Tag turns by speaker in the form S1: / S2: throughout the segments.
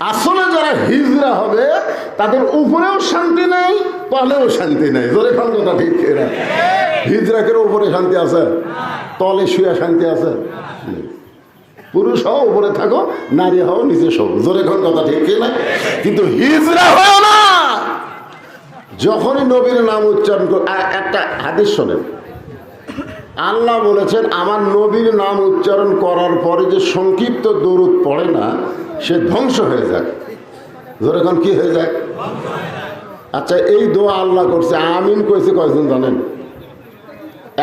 S1: আসলে যারা হিজরা হবে, তাদের উপরেও শান্তি নেই, তলেও শান্তি নেই। জোরে খান কথা ঠিক এরা? হিজরাকের উপরে শান্তি আছে? তলে শুয়ে শান্তি আছে? পুরুষ হও, উপরে থাকো, নারী হও, নিচে সব জোরে খান কথা ঠিক না? কিন্তু হিজরা হয় না! যখনই নবীর নাম উচ্চারণ কর একটা হাদিস শোনেন। আল্লাহ বলেছেন, আমার নবীর নাম উচ্চারণ করার পরে যে সংক্ষিপ্ত দরুদ পড়ে না সে ধ্বংস হয়ে যায়। ধরে এখন কি হয়ে যায়? আচ্ছা এই দোয়া আল্লাহ করছে। আমিন কইছে কয়জন জানেন?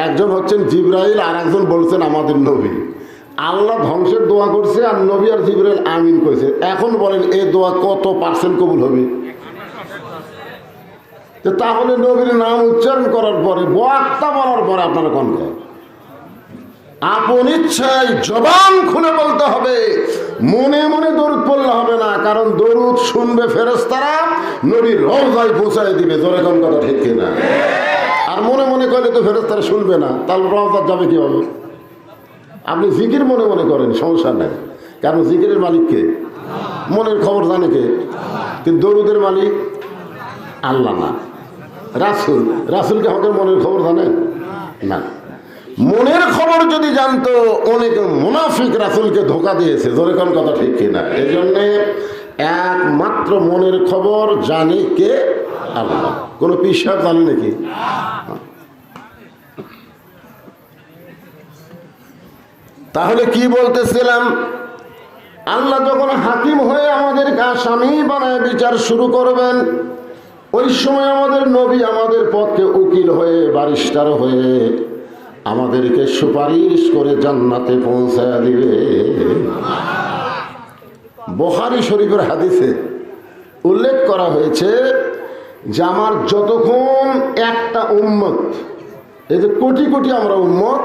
S1: একজন হচ্ছেন জিব্রাইল আর একজন বলছেন আমাদের নবী। আল্লাহ ধ্বংসের দোয়া করছে আর নবী আর জিব্রাইল আমিন কইছে। এখন বলেন, এই দোয়া কত পার্সেন্ট কবুল হবে? তাহলে নবীর নাম উচ্চারণ করার পরে, বক্তা বলার পরে আপনারা কোন করেন আপন ইচ্ছায় জবান খুলে বলতে হবে। মনে মনে দরুদ পড়লে হবে না, কারণ দরুদ শুনবে ফেরেস্তারা নবীর রওজায় পৌঁছায় দিবে। জোরে কোন কথা ঠিক কিনা? আর মনে মনে করলে তো ফেরেস্তারা শুনবে না, তাহলে রওজার যাবে কি হবে আপনি জিকির মনে মনে করেন, সমস্যা নেই। কারণ জিকিরের মালিককে মনের খবর জানে কে? কিন্তু দরুদের মালিক আল্লাহ না। রাসুল রাসুলকে আমাদের মনের খবর জানে? না। মনের খবর যদি জানতো, অনেক মুনাফিক রাসুলকে ধোকা দিয়েছে। জোরে কোন কথা ঠিক কিনা? এই জন্যে একমাত্র মনের খবর জানি কে? আল্লাহ। কোনো পিসাব জানে নাকি? তাহলে কি বলতেছিলাম? আল্লাহ যখন হাকিম হয়ে আমাদেরকে আসামি বানায়, বিচার শুরু করবেন, ওই সময় আমাদের নবী আমাদের পক্ষে উকিল হয়ে বারিস্টার হয়ে আমাদেরকে সুপারিশ করে জান্নাতে পৌঁছায় দিবে। বহারি শরীফের হাদিসে উল্লেখ করা হয়েছে যে আমার যতক্ষণ একটা উম্মত, এই যে কোটি কোটি আমরা উম্মত,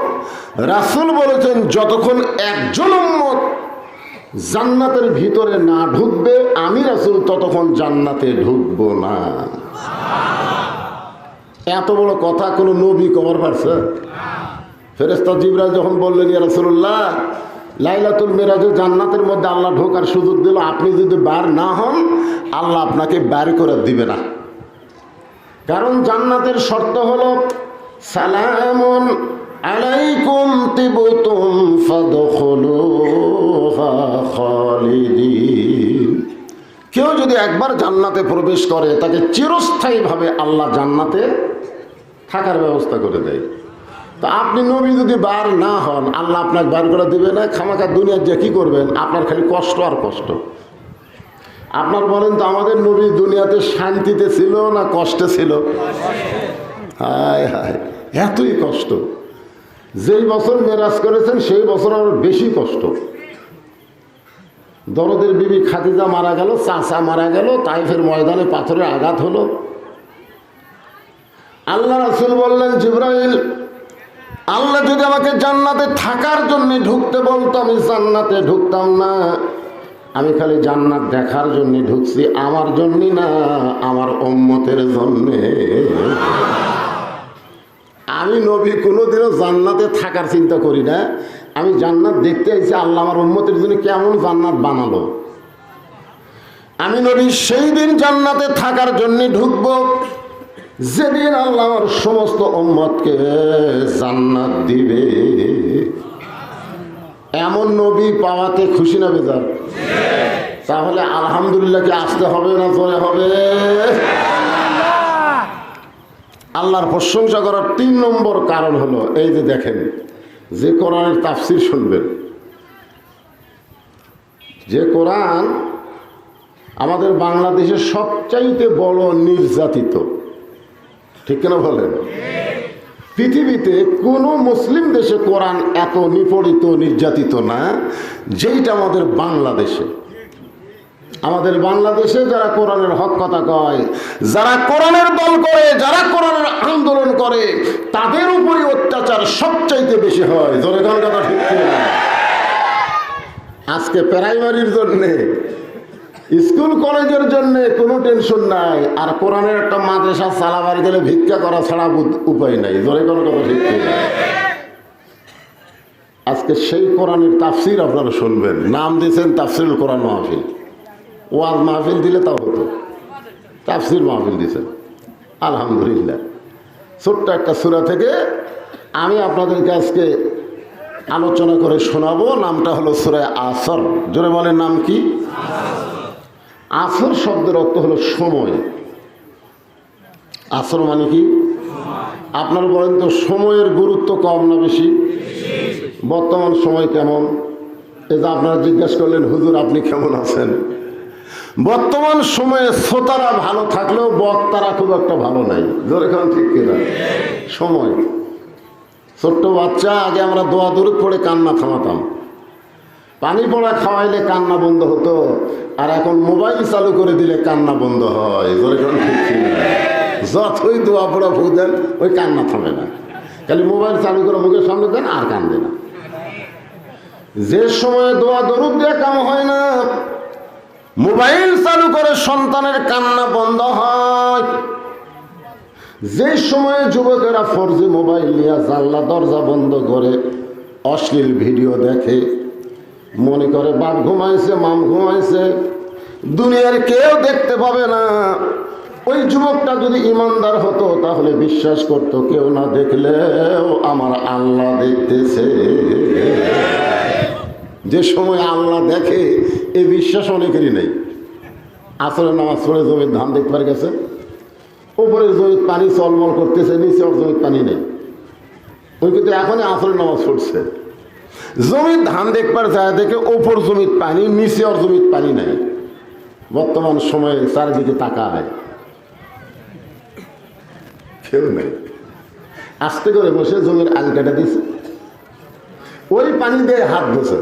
S1: রাসুল বলেছেন যতক্ষণ একজন উম্মত জান্নাতের ভিতরে না ঢুকবে, আমি রাসুল ততক্ষণ জান্নাতে ঢুকবো না। এত বড় কথা কোনো নবী কবার পারছে? ফেরেস্তা জিবরাজ যখন বললেন, ইয়া রাসূলুল্লাহ, লাইলাতুল মেরাজে জান্নাতের মধ্যে আল্লাহ ঢোকার সুযোগ দিল, আপনি যদি বার না হন, আল্লাহ আপনাকে বার করে দিবে না। কারণ জান্নাতের শর্ত হলো, সালামুন আলাইকুম তিবতুম খালিদিন। কেউ যদি একবার জান্নাতে প্রবেশ করে, তাকে চিরস্থায়ীভাবে আল্লাহ জান্নাতে থাকার ব্যবস্থা করে দেয়। তো আপনি নবী যদি বার না হন, আল্লাহ আপনাকে বার করে দেবে না, খামাখা দুনিয়ার যে কী করবেন? আপনার খালি কষ্ট আর কষ্ট। আপনার বলেন তো, আমাদের নবী দুনিয়াতে শান্তিতে ছিল না কষ্টে ছিল? হায় হায়, এতই কষ্ট। যেই বছর মেরাজ করেছেন, সেই বছর আরও বেশি কষ্ট। দরদের বিবি খাদিজা মারা গেল, চাচা মারা গেল, তাইফের ময়দানে পাথরে আঘাত হলো। আল্লাহ রাসুল বললেন, জিব্রাইল আল্লাহ যদি আমাকে জান্নাতে থাকার জন্য ঢুকতে বলতো, আমি জান্নাতে ঢুকতাম না। আমি খালি জান্নাত দেখার জন্য ঢুকছি, আমার জন্য না, আমার অম্মতের জন্যে। আমি নবী কোনোদিনও জান্নাতে থাকার চিন্তা করি না। আমি জান্নাত দেখতে আইছি আল্লাহ আমার উম্মতের জন্য কেমন জান্নাত বানালো। আমি নবী সেই দিন জান্নাতে থাকার জন্য ঢুকবো যেদিন আল্লাহ আমার সমস্ত উম্মতকে জান্নাত দিবে, এমন নবী পাওয়াতে খুশি না বেজার? তাহলে আলহামদুলিল্লাহ কি আসতে হবে না জোরে হবে? আল্লাহর প্রশংসা করার তিন নম্বর কারণ হলো, এই যে দেখেন, যে কোরআনের তাফসির শুনবেন। যে কোরআন আমাদের বাংলাদেশের সবচাইতে বড় নির্যাতিত। ঠিক কিনা বলেন? পৃথিবীতে কোনো মুসলিম দেশে কোরআন এত নিপীড়িত, নির্যাতিত না, যেইটা আমাদের বাংলাদেশে। আমাদের বাংলাদেশে যারা কোরআনের হক কথা কয়, যারা কোরআনের দল করে, যারা কোরআনের আন্দোলন করে, তাদের উপরে অত্যাচার সবচাইতে বেশি হয়। জোরে গান কথা ঠিক আজকে প্রাইমারির জন্যে স্কুল কলেজের জন্য কোনো টেনশন নাই, আর কোরআনের একটা মাদ্রাসা চালাবার গেলে ভিক্ষা করা ছাড়া উপায় নাই। জোরে কোনো কথা ঠিক আজকে সেই কোরআনের তাফসির আপনারা শুনবেন। নাম দিয়েছেন তাফসিরুল কোরআন মাহফিল। ওয়াজ মাহফিল দিলে তাও হতো। তাফসির মাহফিল দিয়েছেন। আলহামদুলিল্লাহ। ছোট্ট একটা সুরা থেকে আমি আপনাদেরকে আজকে আলোচনা করে শোনাবো। নামটা হলো সুরায় আসর। জোরে বলেন নাম কি? আসর শব্দের অর্থ হলো সময়। আসর মানে কি? আপনার বলেন তো, সময়ের গুরুত্ব কম না বেশি? বর্তমান সময় কেমন? যে আপনারা জিজ্ঞাসা করলেন, হুজুর আপনি কেমন আছেন? বর্তমান সময়ে শ্রোতারা ভালো থাকলেও বক্তারা খুব একটা ভালো নাই। যেরকম ঠিক কিনা? সময়। ছোট্ট বাচ্চা, আগে আমরা দোয়া দূরে পড়ে কান্না থামাতাম। পানি পড়া খাওয়াইলে কান্না বন্ধ হতো, আর এখন মোবাইল চালু করে দিলে কান্না বন্ধ হয়। যতই দোয়া পড়া ফু দেন, ওই কান্না থামে না। খালি মোবাইল চালু করে মুখের সামনে দেন, আর কান্দে না। যে সময় দোয়া দরুদ দিয়ে কাম হয় না, মোবাইল চালু করে সন্তানের কান্না বন্ধ হয়। যে সময়ে যুবকেরা ফরজি মোবাইল নিয়ে জানলা, দরজা বন্ধ করে অশ্লীল ভিডিও দেখে মনে করে বাপ ঘুমাইছে, মাম ঘুমাইছে। দুনিয়ার কেউ দেখতে পাবে না। ওই যুবকটা যদি ইমানদার হতো, তাহলে বিশ্বাস করতো, কেউ না দেখলেও আমার আল্লাহ দেখতেছে। যে সময় আল্লাহ দেখে, এই বিশ্বাস অনেকেরই নেই। আসলে নামাজ পড়ে জমির ধান দেখবার গেছে। উপরে জমির পানি চলমল করতেছে, নিচে ওর জমির পানি নেই। ওই কিন্তু এখনই আসলে নামাজ পড়ছে। জমির ধান দেখবার যায় দেখে ওপর জমির পানি নিচে ওর জমির পানি নেই। বর্তমান সময়ে চারিদিকে তাকায়। কেউ নেই। আস্তে করে বসে জমির আল কেটে দিছে। ওই পানি দিয়ে হাত ধুছে।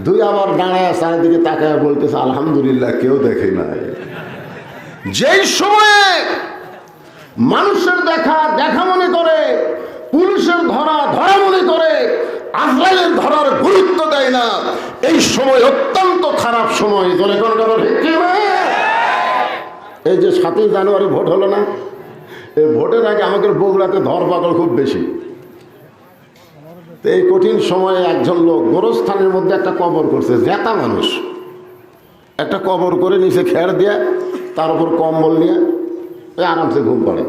S1: দুই আবার দাঁড়ায় চারিদিকে তাকায় বলতেছে, আলহামদুলিল্লাহ, কেউ দেখে নাই। যেই সময়ে মানুষের দেখা দেখা মনে করে পুলিশের ধরা ধরা মনে করে আজরাইলের ধরার গুরুত্ব দেয় না। এই সময় অত্যন্ত খারাপ সময়। কোন এই যে সাতই জানুয়ারি ভোট হলো না, এই ভোটের আগে আমাদের বগুড়াতে ধর পাগল খুব বেশি। এই কঠিন সময়ে একজন লোক গোরস্থানের মধ্যে একটা কবর করছে জেতা মানুষ। একটা কবর করে নিচে খেয়ার দিয়ে, তার উপর কম্বল নিয়ে আরামসে ঘুম পড়ে।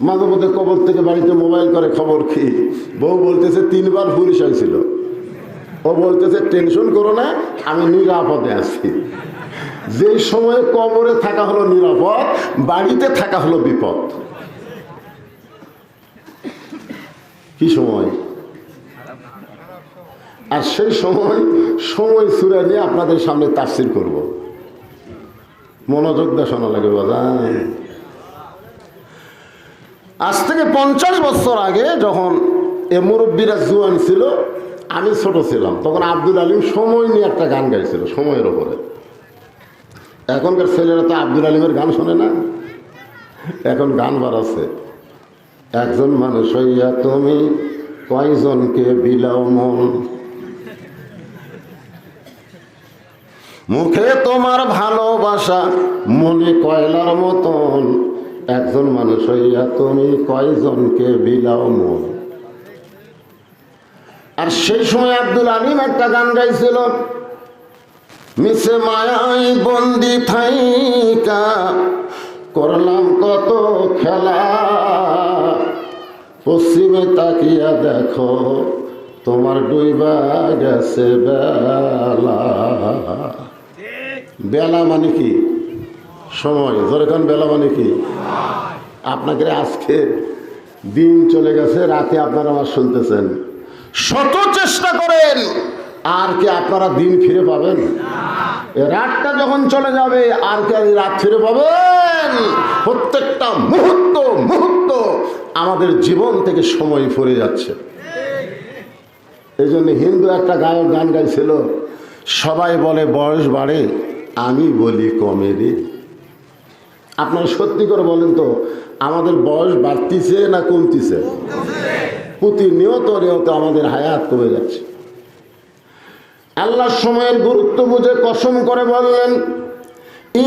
S1: মাঝে মধ্যে কবর থেকে বাড়িতে মোবাইল করে খবর কি? বউ বলতেছে, তিনবার পুলিশ আইছিল। ও বলতেছে, টেনশন করো না, আমি নিরাপদে আছি। যে সময়ে কবরে থাকা হলো নিরাপদ, বাড়িতে থাকা হলো বিপদ। কি সময়? আর সেই সময় সময় সুরে নিয়ে আপনাদের সামনে তাফসির করব। মনোযোগ দিয়ে শোনা লাগে, বাজান। আজ থেকে পঞ্চাশ বছর আগে যখন এ মুরব্বীরা জুয়ান ছিল, আমি ছোট ছিলাম, তখন আব্দুল আলিম সময় নিয়ে একটা গান গাইছিল, সময়ের ওপরে এখনকার ছেলেরা তো আব্দুল আলিমের গান শোনে না। এখন গান বাড়াচ্ছে। একজন মানুষ হইয়া তুমি কয়জনকে বিলাও মন? মুখে তোমার ভালোবাসা, মনে কয়লার মতন? একজন মানুষ হইয়া তুমি কয়জনকে বিলাও মন? আর সেই সময় আব্দুল আলিম একটা গান গাইছিল মিশে মায়াই বন্দি থাইকা, করলাম কত খেলা। পশ্চিমে তাকিয়া দেখো, তোমার ডুইবা গেছে বেলা। বেলা মানে কি? সময়। যেরকম বেলা মানে কি? আপনাকে আজকে দিন চলে গেছে, রাতে আপনারা আমার শুনতেছেন। শত চেষ্টা করেন, আর কি আপনারা দিন ফিরে পাবেন? রাতটা যখন চলে যাবে, আর কি এই রাত ফিরে পাবেন? প্রত্যেকটা মুহূর্ত মুহূর্ত আমাদের জীবন থেকে সময় ফুরে যাচ্ছে। এই জন্য হিন্দু একটা গায়ক গান গাইছিল, সবাই বলে, বয়স বাড়ে, আমি বলি কমে রে। আপনারা সত্যি করে বলেন তো, আমাদের বয়স বাড়তিছে না কমতিছে? প্রতিনিয়ত নিয়ত আমাদের হায়াত কমে যাচ্ছে। আল্লাহ সময়ের গুরুত্ব বুঝে কসম করে বললেন,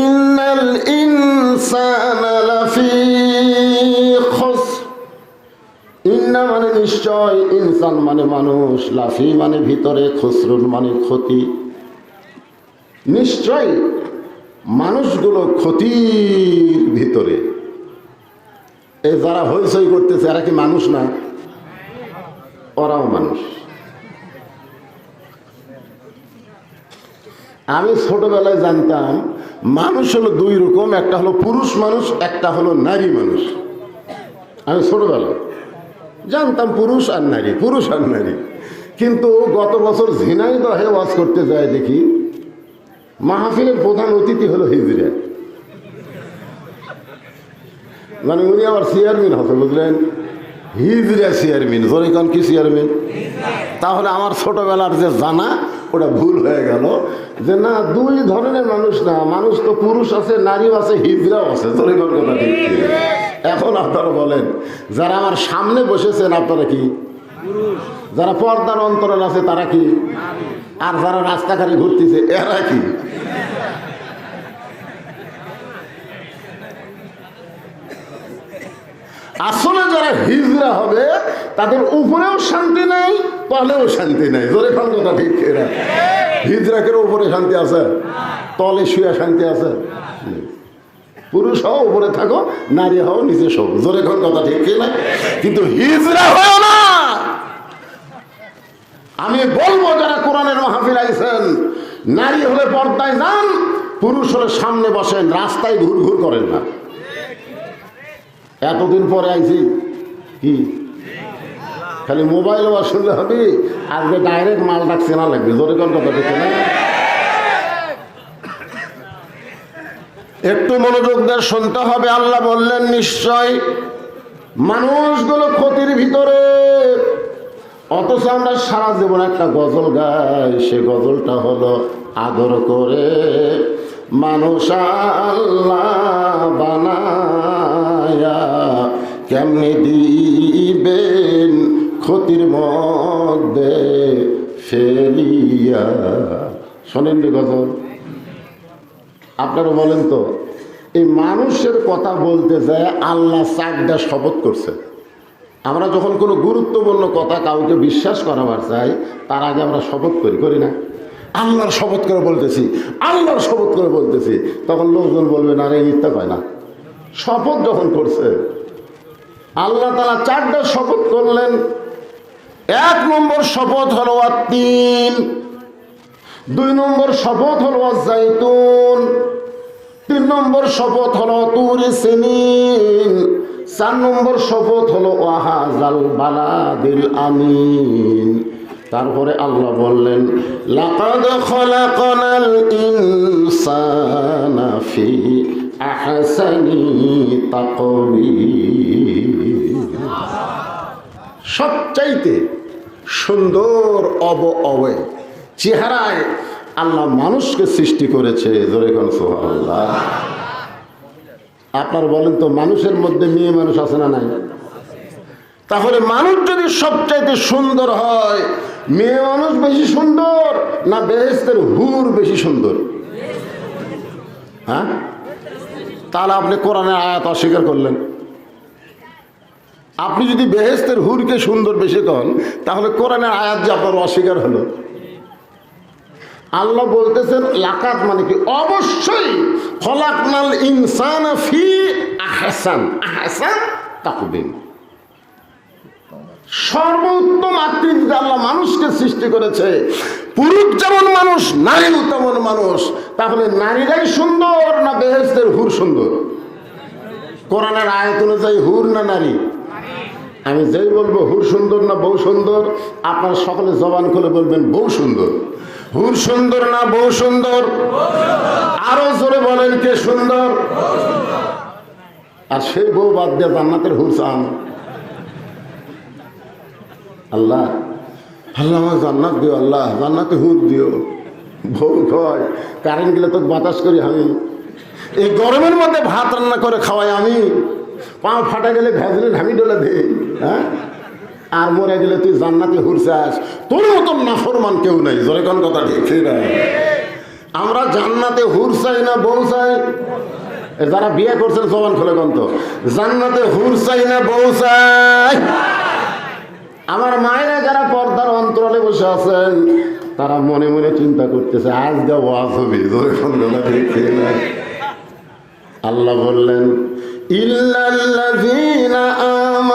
S1: ইন্নাল ইনসানা লাফি ইন্না মানে নিশ্চয়, ইনসান মানে মানুষ, লাফি মানে ভিতরে, খসরুন মানে ক্ষতি। নিশ্চয় মানুষগুলো ক্ষতির ভিতরে। এই যারা হইচই করতেছে, এরা কি মানুষ না? ওরাও মানুষ। আমি ছোটবেলায় জানতাম, মানুষ হলো দুই রকম, একটা হলো পুরুষ মানুষ, একটা হলো নারী মানুষ। আমি ছোটবেলায় জানতাম পুরুষ আর নারী, পুরুষ আর নারী। কিন্তু গত বছর ঝিনাইদহে ওয়াজ করতে যায় দেখি মাহফিলের প্রধান অতিথি হলো হিজড়া। মানে উনি আবার চেয়ারম্যান হতো বুঝলেন। হিজড়া চেয়ারম্যান জরিকান কি চেয়ারম্যান তাহলে আমার ছোটবেলার যে জানা, ওটা ভুল হয়ে গেল। যে না, দুই ধরনের মানুষ না, মানুষ তো পুরুষ আছে নারী আছে, হিজড়াও আছে। জরিকান কথা ঠিক এখন আপনারা বলেন, যারা আমার সামনে বসেছেন, আপনারা কি যারা পর্দার অন্তরাল আছে, তারা কি? আর যারা রাস্তাঘাটে ঘুরতেছে, এরা কি? আসলে যারা হিজরা হবে, তাদের উপরেও শান্তি নেই, তলেও শান্তি নেই। জোরে খান কথা ঠিক এরা? হিজরাকের উপরে শান্তি আছে? তলে শুয়ে শান্তি আছে? পুরুষ হও, উপরে থাকো, নারী হও, নিচে শো জোরে খান কথা ঠিক কিন্তু হিজরা হয় আমি বলব যারা কোরআনের মাহফিল আইছেন, নারী হলে পর্দায় যান, পুরুষ হলে সামনে বসেন, রাস্তায় ঘুর ঘুর করেন না। এতদিন পরে আইছি, কি? খালি মোবাইল আবার শুনলে হবে, আজকে ডাইরেক্ট মাল ডাকছে না লাগবে, জোরে কোন কথা ঠিক না। একটু মনোযোগ দিয়ে শুনতে হবে, আল্লাহ বললেন, নিশ্চয় মানুষগুলো ক্ষতির ভিতরে অথচ আমরা সারা জীবন একটা গজল গাই, সে গজলটা হলো আদর করে মানুষ আল্লাহ বানায়া কেমনি দিবেন ক্ষতির মধ্যে ফেলিয়া। শোনেননি গজল। আপনারা বলেন তো, এই মানুষের কথা বলতে যায় আল্লাহ চাকদা শপথ করছে। আমরা যখন কোনো গুরুত্বপূর্ণ কথা কাউকে বিশ্বাস করাবার চাই, তার আগে আমরা শপথ করি করি না। আল্লাহর শপথ করে বলতেছি, আল্লাহর শপথ করে বলতেছি, তখন লোকজন বলবে, না রে, মিথ্যা কয় না। শপথ যখন করছে, আল্লাহ তালা চারটা শপথ করলেন। এক নম্বর শপথ হলো তিন দুই নম্বর শপথ হলো জাইতুন তিন নম্বর শপথ হলো তুরি সিনিন চার নম্বর শপথ হলো ওয়াহাজাল বালাদিল আমিন। তারপরে আল্লাহ বললেন, লাকাদ খলাকনাল ইনসানা ফি আহসানি সবচাইতে সুন্দর অব অবে চেহারায় আল্লাহ মানুষকে সৃষ্টি করেছে, জোরে কোন আল্লাহ আপনার বলেন তো, মানুষের মধ্যে মেয়ে মানুষ আছে না নাই? তাহলে মানুষ যদি সবচাইতে সুন্দর হয়, মেয়ে মানুষ বেশি সুন্দর না বেহেস্তের হুর বেশি সুন্দর? হ্যাঁ? তাহলে আপনি কোরআনের আয়াত অস্বীকার করলেন। আপনি যদি বেহেস্তের হুরকে সুন্দর বেশি কন তাহলে কোরআনের আয়াত যে আপনার অস্বীকার হলো। আল্লাহ বলতেছেন, লাকাত মানে কি? অবশ্যই ফলাকনাল ইনসান ফি আহসান। আহসান তাকবিন সর্বোত্তম আকৃতিতে আল্লাহ মানুষকে সৃষ্টি করেছে। পুরুষ যেমন মানুষ, নারীও তেমন মানুষ। তাহলে নারীরাই সুন্দর না বেহেস্তের হুর সুন্দর? কোরআনের আয়ত অনুযায়ী হুর না নারী? আমি যেই বলব, হুর সুন্দর না বউ সুন্দর, আপনার সকলে জবান খুলে বলবেন, বউ সুন্দর। হুর সুন্দর না বউ সুন্দর? আরও জোরে বলেন কে সুন্দর? আর সেই বউ বাদ দিয়ে জান্নাতের হুর চান। আল্লাহ আল্লাহ আমার জান্নাত দিও, আল্লাহ জান্নাতে হুর দিও। বউ কয়, কারেন্ট গেলে তো বাতাস করি আমি। এই গরমের মধ্যে ভাত রান্না করে খাওয়াই আমি। পা ফাটা গেলে ভেজলে আমি ডলে দে হ্যাঁ? আর মরে গেলে তুই জান্নাতে হুরছাস তোর মতন নাফরমান কেউ নাই। জোরে কোন কথা ঠিক? না আমরা জান্নাতে হুর চাই না বউ চাই যারা বিয়ে করছেন সমান খুলে কন্ত জান্নাতে হুর চাই না বউ চাই আমার মায়েরা যারা পর্দার অন্তরালে বসে আছেন তারা মনে মনে চিন্তা করতেছে আজ যা ওয়াজ হবে। ধরে সন্ধ্যা ঠিক? না আল্লাহ বললেন ইল্লাল্লাযীনা আমানু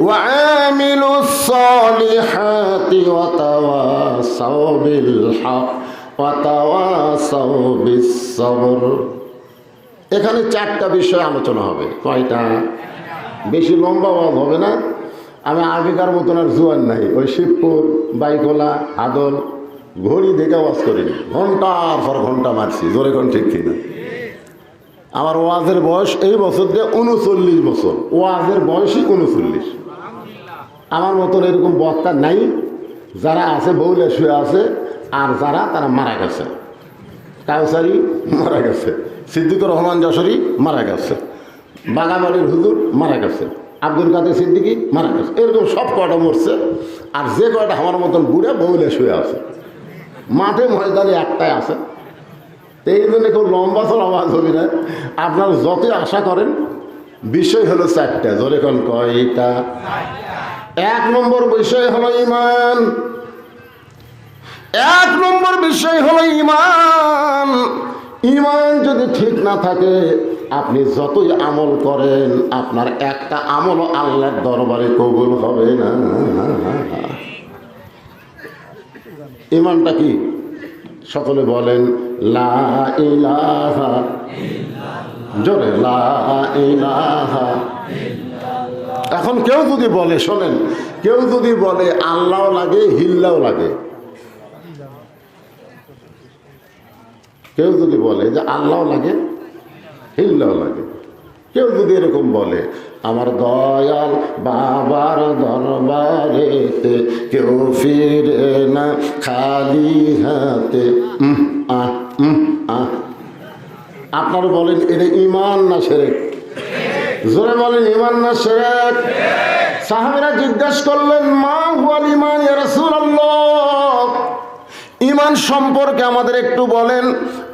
S1: وعاملوا الصالحات وتواصوا بالحق وتواصوا بالصبر এখানে চারটা বিষয় আলোচনা হবে কয়টা বেশি লম্বা ওয়াজ হবে না আমি আগেকার মতন আর জোয়ান নাই ওই শিবপুর বাইকোলা আদল ঘড়ি দেখে ওয়াজ করিনি ঘন্টার পর ঘন্টা মারছি জোরে কোন ঠিক কিনা আমার ওয়াজের বয়স এই বছর দিয়ে উনচল্লিশ বছর ওয়াজের বয়সই উনচল্লিশ আমার মতন এরকম বক্তা নাই। যারা আছে, বউলে শুয়ে আছে, আর যারা তারা মারা গেছে। কাউসারি মারা গেছে। সিদ্দিকুর রহমান যশোরী মারা গেছে। বাগাবাড়ির হুজুর মারা গেছে। আব্দুল কাদের সিদ্দিকি মারা গেছে। এরকম সব কয়টা মরছে। আর যে কয়টা আমার মতন বুড়ে বউলে শুয়ে আছে। মাঠে ময়দানে একটাই আছে। এই জন্য কেউ লম্বা চল আওয়াজ হবে না। আপনার যতই আশা করেন, বিষয় হলো চারটা। জোরে কোন কয়টা? এক নম্বর বিষয় হলো ইমান এক নম্বর বিষয় হলো ইমান ইমান যদি ঠিক না থাকে, আপনি যতই আমল করেন, আপনার একটা আমলও আল্লাহর দরবারে কবুল হবে না। ইমানটা কি? সকলে বলেন, লা জোরে, লা ইলাহা এখন কেউ যদি বলে, শোনেন, কেউ যদি বলে আল্লাহ লাগে, হিল্লাও লাগে। কেউ যদি বলে যে আল্লাহ লাগে, হিল্লাও লাগে। কেউ যদি এরকম বলে, আমার দয়াল বাবার দরবারেতে কেউ ফিরে না, খালি হাতে। আপনারা বলেন এটা ইমান না সেরে জোরে বলেন, ইমান না শেখ? সাহাবিরা জিজ্ঞেস করলেন, মা হুয়াল ইমান ইমান সম্পর্কে আমাদের একটু বলেন।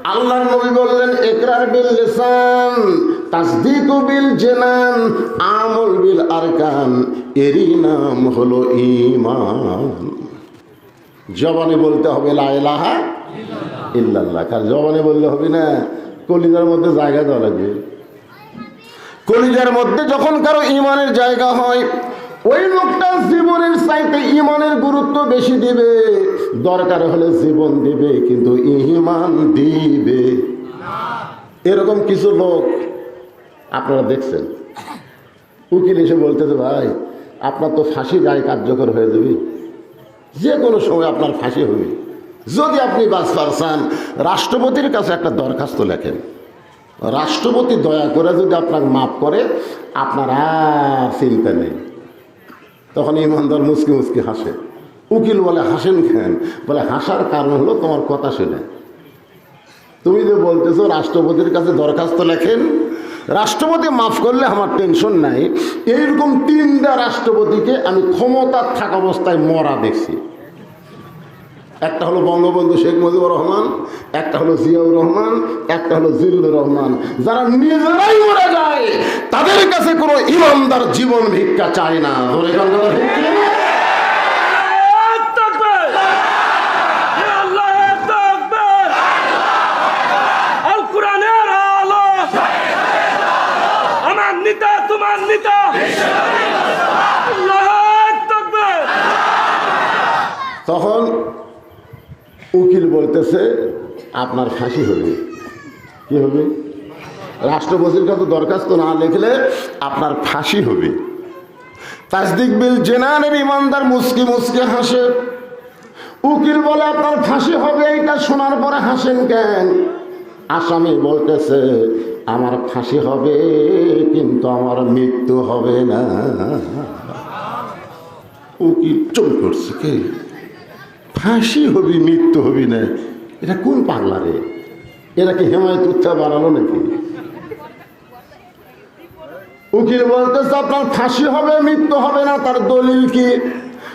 S1: আল্লাহ নবী বললেন একরার বিল লিসান, তাসদিকু বিল জানান, আমল বিল আরকান, এরই নাম হলো ইমান জবানে বলতে হবে, লা ইলাহা ইল্লাল্লাহ। কার জবানে বললে হবে না? কলিজার মধ্যে জায়গা দেওয়া লাগবে। কলিজার মধ্যে যখন কারও ইমানের জায়গা হয়, ওই লোকটা জীবনের চাইতে ইমানের গুরুত্ব বেশি দিবে। দরকার হলে জীবন দিবে, কিন্তু ইমান দিবে। এরকম কিছু লোক আপনারা দেখছেন। উকিল এসে বলতেছে, ভাই, আপনার তো ফাঁসি রায় কার্যকর হয়ে যাবে। যে কোনো সময় আপনার ফাঁসি হবে। যদি আপনি বাঁচবার চান রাষ্ট্রপতির কাছে একটা দরখাস্ত লেখেন। রাষ্ট্রপতি দয়া করে যদি আপনাকে মাফ করে, আপনার আর চিন্তা নেই। তখন ইমানদার মুসকি মুসকি হাসে। উকিল বলে, হাসেন কেন? বলে, হাসার কারণ হলো তোমার কথা শুনে। তুমি যে বলতেছো রাষ্ট্রপতির কাছে দরখাস্ত লেখেন, রাষ্ট্রপতি মাফ করলে আমার টেনশন নাই। এইরকম তিনটা রাষ্ট্রপতিকে আমি ক্ষমতার থাকা অবস্থায় মরা দেখছি। একটা হলো বঙ্গবন্ধু শেখ মুজিবুর রহমান, একটা হলো জিয়াউর রহমান, একটা হলো জিল্লুর রহমান। যারা নিজেরাই মরে যায়, তাদের কাছে কোনো ইমানদার জীবন ভিক্ষা চায় না। ধরে তখন বলতেছে, আপনার ফাঁসি হবে। কি হবে? রাষ্ট্রপতির কাছে দরখাস্ত না লিখলে আপনার ফাঁসি হবে। তাসদিক বিল জেনানের ইমানদার মুসকি মুসকি হাসে। উকিল বলে, আপনার ফাঁসি হবে, এইটা শোনার পরে হাসেন কেন? আসামি বলতেছে, আমার ফাঁসি হবে, কিন্তু আমার মৃত্যু হবে না। উকিল চুপ করছে, কে? ফাঁসি হবি, মৃত্যু হবি না। এটা কোন পাগলা রে? এরা কি হেমায়ত উত্থা বাড়ালো নাকি? উকিল বলতেছে, আপনার ফাঁসি হবে, মৃত্যু হবে না, তার দলিল কি?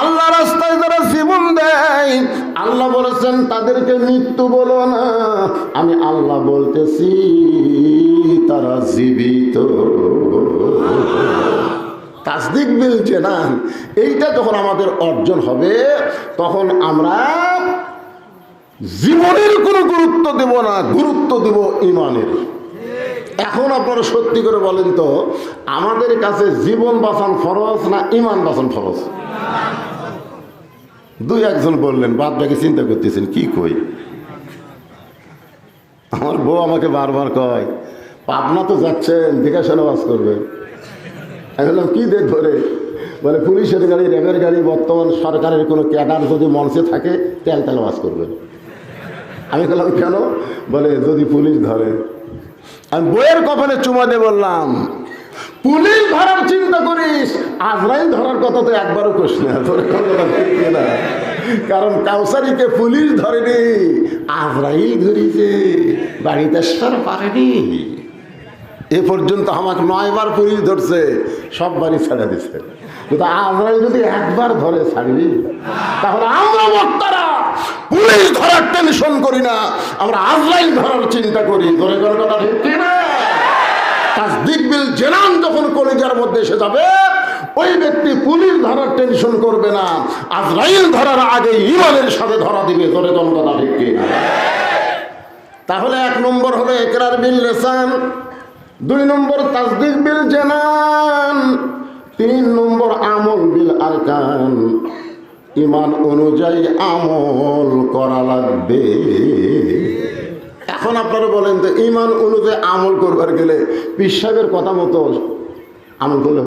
S1: আল্লাহ রাস্তায় যারা জীবন দেয়, আল্লাহ বলেছেন, তাদেরকে মৃত্যু বলো না। আমি আল্লাহ বলতেছি, তারা জীবিত। তাসদিক মিলছে না। এইটা যখন আমাদের অর্জন হবে, তখন আমরা জীবনের কোনো গুরুত্ব দেব না, গুরুত্ব দেব ইমানের। এখন আপনারা সত্যি করে বলেন তো, আমাদের কাছে জীবন বাঁচান ফরজ না ইমান বাঁচান ফরজ? দুই একজন বললেন বাদ বাকি চিন্তা করতেছেন, কি কই? আমার বউ আমাকে বারবার কয়, পাবনা তো যাচ্ছেন দেখাশোনা বাস করবে। বললাম, কি দেখব রে? বলে, পুলিশের গাড়ি র্যাবের গাড়ি, বর্তমান সরকারের কোনো ক্যাডার যদি মঞ্চে থাকে, তেল তেল বাস করবে। আমি বললাম, কেন? বলে, যদি পুলিশ ধরে। আমি বইয়ের কপালে চুমা দিয়ে বললাম, পুলিশ ধরার চিন্তা করিস। আজরাইল ধরার কথা তো একবারও তোর না কারণ কাউসারিকে পুলিশ ধরেনি, আজরাইল ধরিছে, বাড়িতে সর পারেনি। এ পর্যন্ত আমাকে নয়বার পুলিশ ধরছে, সব বাড়ি ছেড়ে দিছে। কিন্তু আজরাইল যদি একবার ধরে ছাড়বি তাহলে আমরা বক্তারা পুলিশ ধরার টেনশন করি না, আমরা আজরাইল ধরার চিন্তা করি। ধরে কোনো কথা ঠিক কি না? তাসদিক বিল জেনান যখন কলিজার মধ্যে এসে যাবে, ওই ব্যক্তি পুলিশ ধরার টেনশন করবে না, আজরাইল ধরার আগে ইমানের সাথে ধরা দিবে। ধরে কোন কথা তাহলে এক নম্বর হলো একরার বিল লেসান দুই নম্বর তাসদিক বিল জেনান। তিন নম্বর আমল বিল আরকান। ইমান অনুযায়ী আমল করা লাগবে। এখন আপনারা বলেন তো ইমান অনুযায়ী আমল করবার গেলে পিসাবের কথা মতো আমল করলে